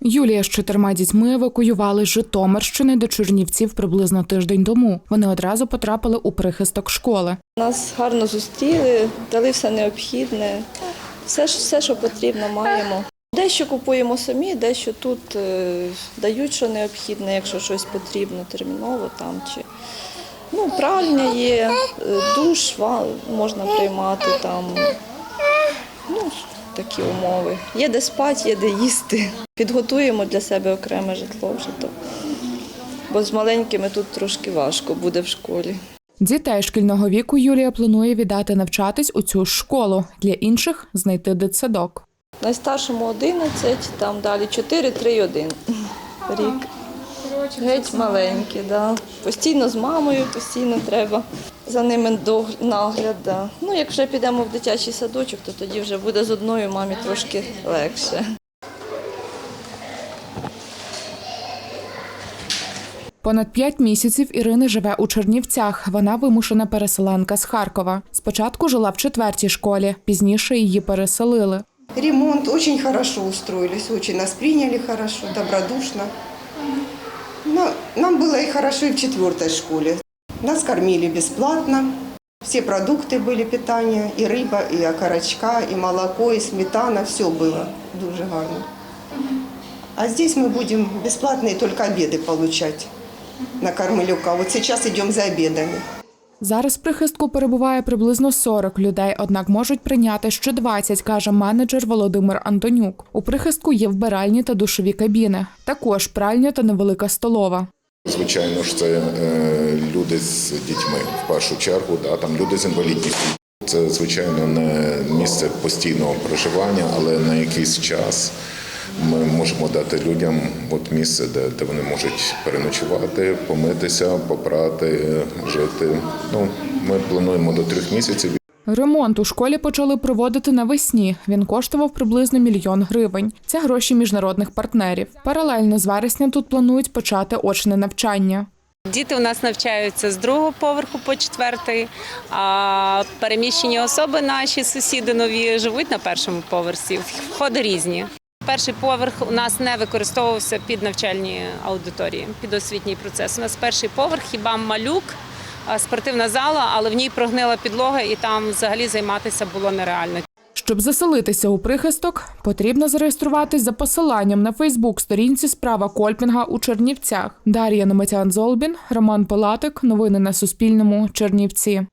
Юлія з чотирма дітьми евакуювали з Житомирщини до Чернівців приблизно тиждень тому. Вони одразу потрапили у прихисток школи. Нас гарно зустріли, дали все необхідне, все, все що потрібно, маємо. Дещо купуємо самі, дещо тут е, дають, що необхідне, якщо щось потрібно терміново там чи ну, пральня є, е, душ можна приймати там. Ну, такі умови. Є де спати, є де їсти. Підготуємо для себе окреме житло вже то. Бо з маленькими тут трошки важко буде в школі. Дітей шкільного віку Юлія планує віддати навчатись у цю школу. Для інших знайти дитсадок. Найстаршому 11, там далі 4, 3, 1 рік. Геть маленькі, да. Постійно з мамою, постійно треба за ними нагляд. Да. Ну, як вже підемо в дитячий садочок, то тоді вже буде з одною мамі трошки легше. Понад п'ять місяців Ірина живе у Чернівцях. Вона вимушена переселенка з Харкова. Спочатку жила в четвертій школі, пізніше її переселили. Ремонт очень хорошо устроились, очень нас приняли хорошо, добродушно. Но нам было и хорошо и в четвертой школе. Нас кормили бесплатно. Все продукты были питания, и рыба, и окорочка, и молоко, и сметана, все было дуже гарно. А здесь мы будем бесплатные только обеды получать на Кормылюка. Вот сейчас идем за обедами. Зараз в прихистку перебуває приблизно 40 людей, однак можуть прийняти ще 20, каже менеджер Володимир Антонюк. У прихистку є вбиральні та душові кабіни, також пральня та невелика столова. Звичайно ж, це е, люди з дітьми в першу чергу, да, там люди з інвалідністю. Це, звичайно, не місце постійного проживання, але на якийсь час ми можемо дати людям от місце, де, де вони можуть переночувати, помитися, попрати, жити. Ну, ми плануємо до трьох місяців. Ремонт у школі почали проводити навесні. Він коштував приблизно мільйон гривень. Це гроші міжнародних партнерів. Паралельно з вересня тут планують почати очне навчання. Діти у нас навчаються з другого поверху по четвертий, а переміщені особи, наші сусіди нові, живуть на першому поверсі. Входи різні. Перший поверх у нас не використовувався під навчальні аудиторії, під освітній процес. У нас перший поверх, хіба малюк, спортивна зала, але в ній прогнила підлога, і там взагалі займатися було нереально. Щоб заселитися у прихисток, потрібно зареєструватись за посиланням на Фейсбук сторінці справа Кольпінга у Чернівцях. Дар'я Нометян Золбін, Роман Пилатик. Новини на Суспільному. Чернівці.